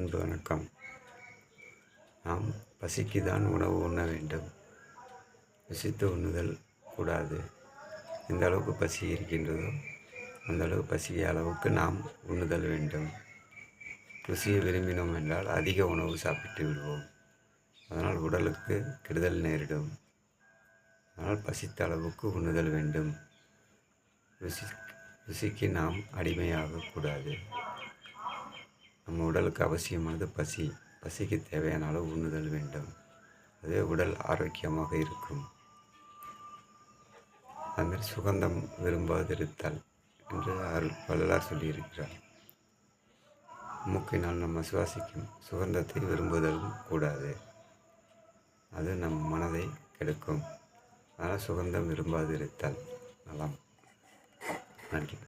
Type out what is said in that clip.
அன்பு வணக்கம். நாம் பசிக்கு தான் உணவு உண்ண வேண்டும். ருசித்து உண்ணுதல் கூடாது. எந்த அளவுக்கு பசி இருக்கின்றதோ அந்த அளவு பசி அளவுக்கு நாம் உண்ணுதல் வேண்டும். ருசியை விரும்பினோம் என்றால் அதிக உணவு சாப்பிட்டு விடுவோம். அதனால் உடலுக்கு கெடுதல் நேரிடும். அதனால் பசித்த அளவுக்கு உண்ணுதல் வேண்டும். ருசி ருசிக்கு நாம் அடிமையாகக்கூடாது நம்ம உடலுக்கு அவசியமானது பசி. பசிக்கு தேவையான அளவு உண்ணுதல் வேண்டும். அதுவே உடல் ஆரோக்கியமாக இருக்கும். அதுமாரி சுகந்தம் விரும்பாதிருத்தல் என்று அருள் வள்ளலார் சொல்லியிருக்கிறார். மூக்கினால் நம்ம சுவாசிக்கும் சுகந்தத்தை விரும்புதலும் கூடாது. அது நம் மனதை கெடுக்கும். அதனால் சுகந்தம் விரும்பாதிருத்தல். நலம். நன்றி.